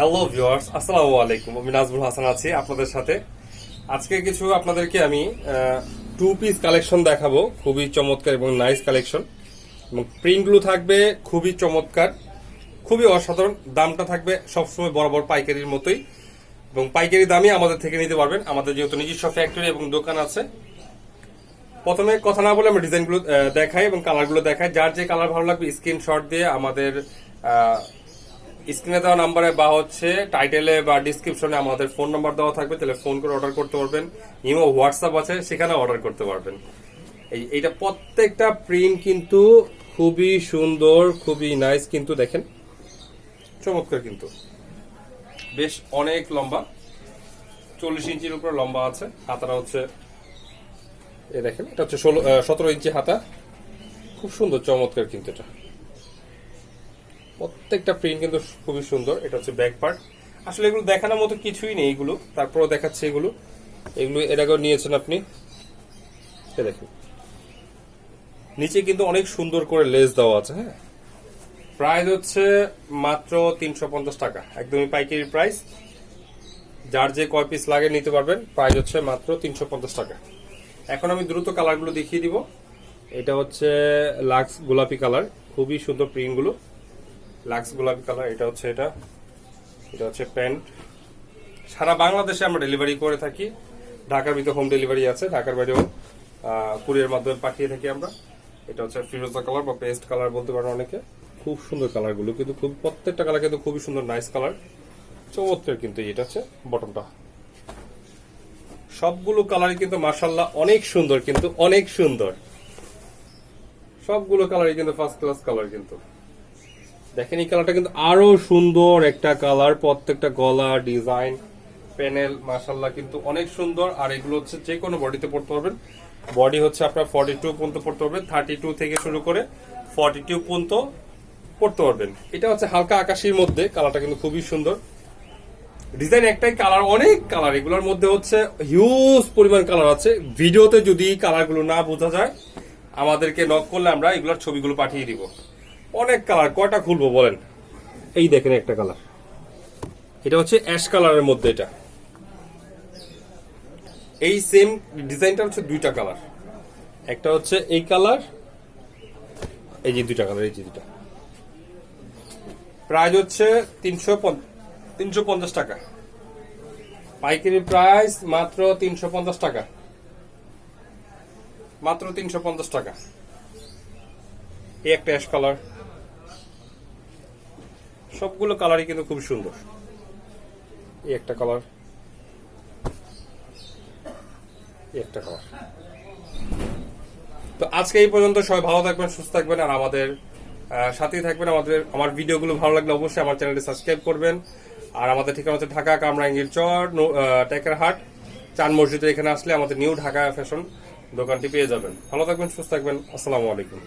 Hello viewers আসসালামু আলাইকুম আমি নাজমুল হাসান আছি আপনাদের সাথে। আজকে কিছু আপনাদেরকে আমি টু পিস কালেকশন দেখাবো। খুবই চমৎকার এবং নাইস কালেকশন এবং প্রিন্টগুলো থাকবে খুবই চমৎকার, খুবই অসাধারণ। দামটা থাকবে সবসময় বরাবর পাইকারির মতোই। এবং পাইকারি দামই আমাদের থেকে নিতে পারবেন। আমাদের যেহেতু নিজস্ব ফ্যাক্টরি এবং দোকান আছে। প্রথমে কথা না বলে আমরা ডিজাইনগুলো দেখাই এবং কালারগুলো দেখাই। যার যে কালার ভালো লাগবে স্ক্রিনশট দিয়ে আমাদের স্ক্রিনে দেওয়া নাম্বারে বা হচ্ছে টাইটেলে বা ডিসক্রিপশনে আমাদের ফোন নাম্বার দেওয়া থাকবে, তাহলে ফোন করে অর্ডার করতে পারবেন। ইমো হোয়াটসঅ্যাপ আছে, সেখানে অর্ডার করতে পারবেন। এই, এইটা প্রত্যেকটা প্রিন্ট কিন্তু খুবই সুন্দর, খুবই নাইস কিন্তু দেখেন। চমৎকার কিন্তু। বেশ অনেক লম্বা। চল্লিশ ইঞ্চির উপরে লম্বা আছে। হাতাটা হচ্ছে, এ দেখেন, এটা হচ্ছে ষোলো সতেরো ইঞ্চি হাতা। খুব সুন্দর, চমৎকার কিন্তু এটা। প্রত্যেকটা প্রিন্ট কিন্তু খুবই সুন্দর, এটা হচ্ছে ব্যাক পার্ট আসলে এগুলো দেখানোর মতো কিছুই নেই এগুলো, তারপরও দেখাচ্ছে এগুলো। এগুলো এর আগেও নিয়েছেন আপনি। দেখুন। নিচে কিন্তু অনেক সুন্দর করে লেস দেওয়া আছে হ্যাঁ। প্রাইস হচ্ছে মাত্র তিনশো পঞ্চাশ টাকা, একদমই পাইকারি প্রাইস যার যে কয় পিস লাগে নিতে পারবেন প্রাইস হচ্ছে মাত্র তিনশো পঞ্চাশ টাকা। এখন আমি দ্রুত কালারগুলো দেখিয়ে দিব। এটা হচ্ছে লাক্স গোলাপি কালার খুবই সুন্দর প্রিন্টগুলো লাক্স গোলাপি কালার এটা হচ্ছে এটা। এটা হচ্ছে প্যান্ট। সারা বাংলাদেশে আমরা ডেলিভারি করে থাকি। ঢাকার ভিতরে হোম ডেলিভারি আছে, ঢাকার বাইরেও কুরিয়ার মাধ্যমে পাঠিয়ে থাকি আমরা। এটা হচ্ছে ফিরোজা কালার বা পেস্ট কালার বলতে পারেন অনেকে। খুব সুন্দর কালারগুলো কিন্তু খুব, প্রত্যেকটা কালার কিন্তু খুবই সুন্দর নাইস কালার চমৎকার কিন্তু এটা হচ্ছে বটমটা সবগুলো কালারই কিন্তু মার্শাল্লাহ অনেক সুন্দর, কিন্তু অনেক সুন্দর। সবগুলো কালারই কিন্তু ফার্স্ট ক্লাস কালার কিন্তু। দেখেন এই কালারটা কিন্তু আরও সুন্দর একটা কালার, প্রত্যেকটা গলা, ডিজাইন, প্যানেল মার্শাল্লাহ কিন্তু অনেক সুন্দর। আর এগুলো হচ্ছে যে কোনো বডিতে পড়তে পারবেন। বডি হচ্ছে আপনার ফর্টি টু পর্যন্ত পড়তে পারবেন। থার্টি টু থেকে শুরু করে ফর্টি টু পর্যন্ত পড়তে পারবেন। এটা হচ্ছে হালকা আকাশের মধ্যে, কালারটা কিন্তু খুবই সুন্দর। ডিজাইন একটাই, কালার অনেক কালার। এগুলোর মধ্যে হচ্ছে হিউজ পরিমাণ কালার আছে। ভিডিওতে যদি কালারগুলো না বোঝা যায়, আমাদেরকে নক করলে আমরা এগুলোর ছবিগুলো পাঠিয়ে দিব। অনেক কালার কয়টা খুলবো বলেন? এই দেখেন একটা কালার এটা হচ্ছে অ্যাশ কালারের মধ্যে এটা। এই সেম ডিজাইনটা হচ্ছে দুইটা কালার একটা হচ্ছে এই কালার এই যে দুইটা কালার এই যে দুইটা। প্রাইস হচ্ছে তিনশো তিনশো পঞ্চাশ টাকা। পাইকারি প্রাইস মাত্র তিনশো পঞ্চাশ টাকা। মাত্র তিনশো পঞ্চাশ টাকা। এই একটা অ্যাশ কালার সবগুলো কালারই কিন্তু খুব সুন্দর। এই একটা কালার, এই একটা কালার। তো আজকে এই পর্যন্ত সবাই ভালো থাকবেন, সুস্থ থাকবেন, আর আমাদের সাথেই থাকবেন। আমাদের, আমার ভিডিওগুলো ভালো লাগলে অবশ্যই আমার চ্যানেলটি সাবস্ক্রাইব করবেন। আর আমাদের ঠিকানা হচ্ছে ঢাকা কামরাঙ্গীর চর টেকারহাট চান মসজিদের এখানে আসলে আমাদের নিউ ঢাকা ফ্যাশন দোকানটি পেয়ে যাবেন। ভালো থাকবেন, সুস্থ থাকবেন। আসসালামু আলাইকুম।